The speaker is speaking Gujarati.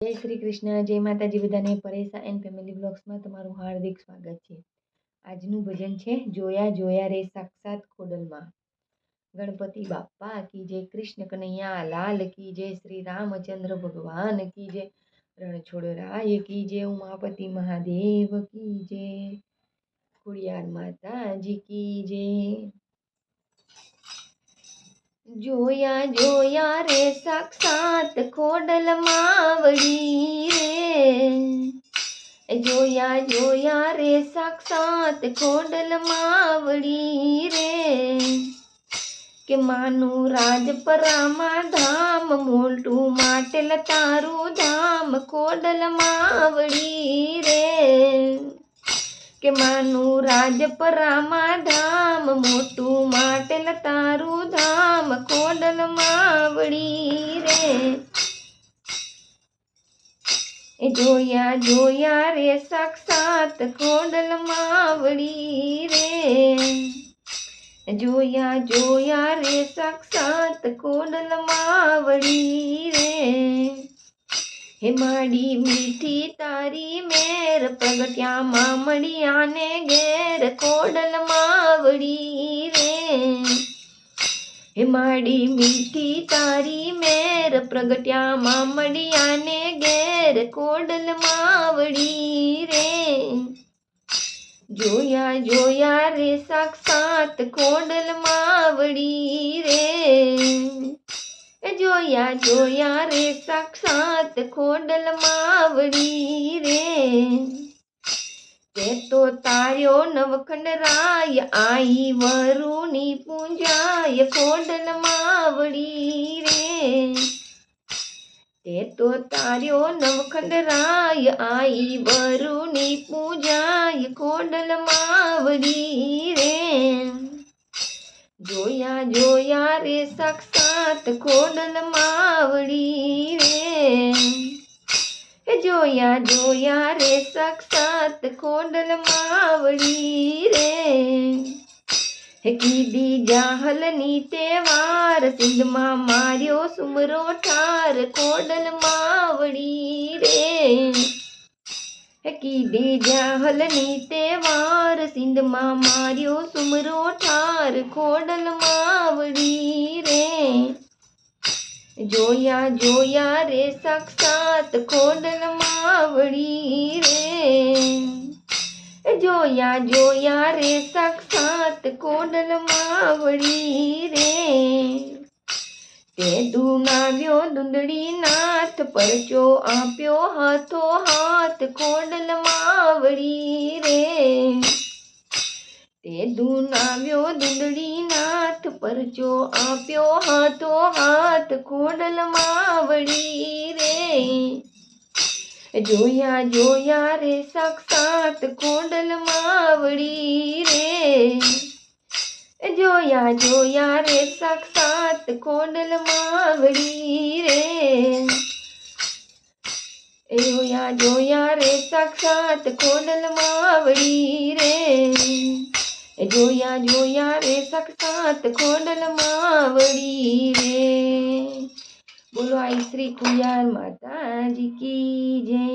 જય શ્રી કૃષ્ણ, જય માતાજી બધાને પરેશા એન્ડ ફેમિલી બ્લોગ્સમાં તમારું હાર્દિક સ્વાગત છે. આજનું ભજન છે, જોયા જોયા રે સાક્ષાત ખોડલમાં. ગણપતિ બાપ્પા કી જય કૃષ્ણ કનૈયા, લાલ કી જય શ્રી રામચંદ્ર ભગવાન કી જય રણછોડ રાય કી જય ઉમાપતિ મહાદેવ કી જય ખોડિયાર માતાજી કી જય જોયા જોયા રે સાક્ષાત ખોડલ માવડી રે. જોયા જોયા રે સાક્ષાત ખોડલ માવડી રે. કે માનું રાજપરામાં ધામ, મોલટું માટેલ તારું ધામ, ખોડલ માવડી રે. કે માનું રાજપરામાં ધામ મોટું માટેલ તારું ધામ, ખોડલ માવડી રે. એ જોયા જોયા રે સાક્ષાત ખોડલ માવડી રે. જોયા જોયા રે સાક્ષાત ખોડલ માવડી રે. હે માડી મીઠી તારી મેર પગટ્યામાં મળી આને ઘેર કોડલ માવડી રે? હે માડી મીઠી તારી મેર પ્રગટ્યામાં મળી આને ઘેર કોડલ માવડી રે? જોયા જોયા રે સાક્ષાત કોડલ માવડી રે. જોયા જોયા રે સાક્ષાત ખોડલ માવડી રે. તે તો તાર્યો નવખંડ રાય આઈ વરુની પૂંજાય ખોડલ માવડી રે. તે તો તાર્યો નવખંડ રાય આઈ વરુની પૂજાય ખોડલ માવડી રે. જોયા જોયા રે સાક્ષાત ખોડલ માવડી રે. જોયા જોયા રે સાક્ષાત ખોડલ માવડી રે. કીધી જાહલ જાહલની તહેવાર સિંધમાં માર્યો સુમરો ઠાર ખોડલ માવડી રે. કીધી જાહલની તહેવાર સિંધમાં માર્યો સુમરો ઠાર ખોડલ માવડી રે. જોયા જોયા રે સાક્ષાત ખોડલ માવડી રે. જોયા જોયા રે સાક્ષાત ખોડલ માવડી રે. તે દુનાવ્યો દુંદડી નાથ પરચો આપ્યો હાથો હાથ ખોડલ માવડી રે. તે દુનાવ્યો દુંદડી નાથ પરચો આપ્યો હાથો હાથ ખોડલ માવડી રે. જોયા જોયા રે સાક્ષાત ખોડલ માવડી જોયા જોયા રે સાક્ષાત કોડલ માવડી રે જોયા જોયા રે સાક્ષાત કોડલ માવડી રે જોયા જોયા રે સાક્ષાત કોડલ માવડી રે બોલો આઈ શ્રી કુયાર માતાજી કી જય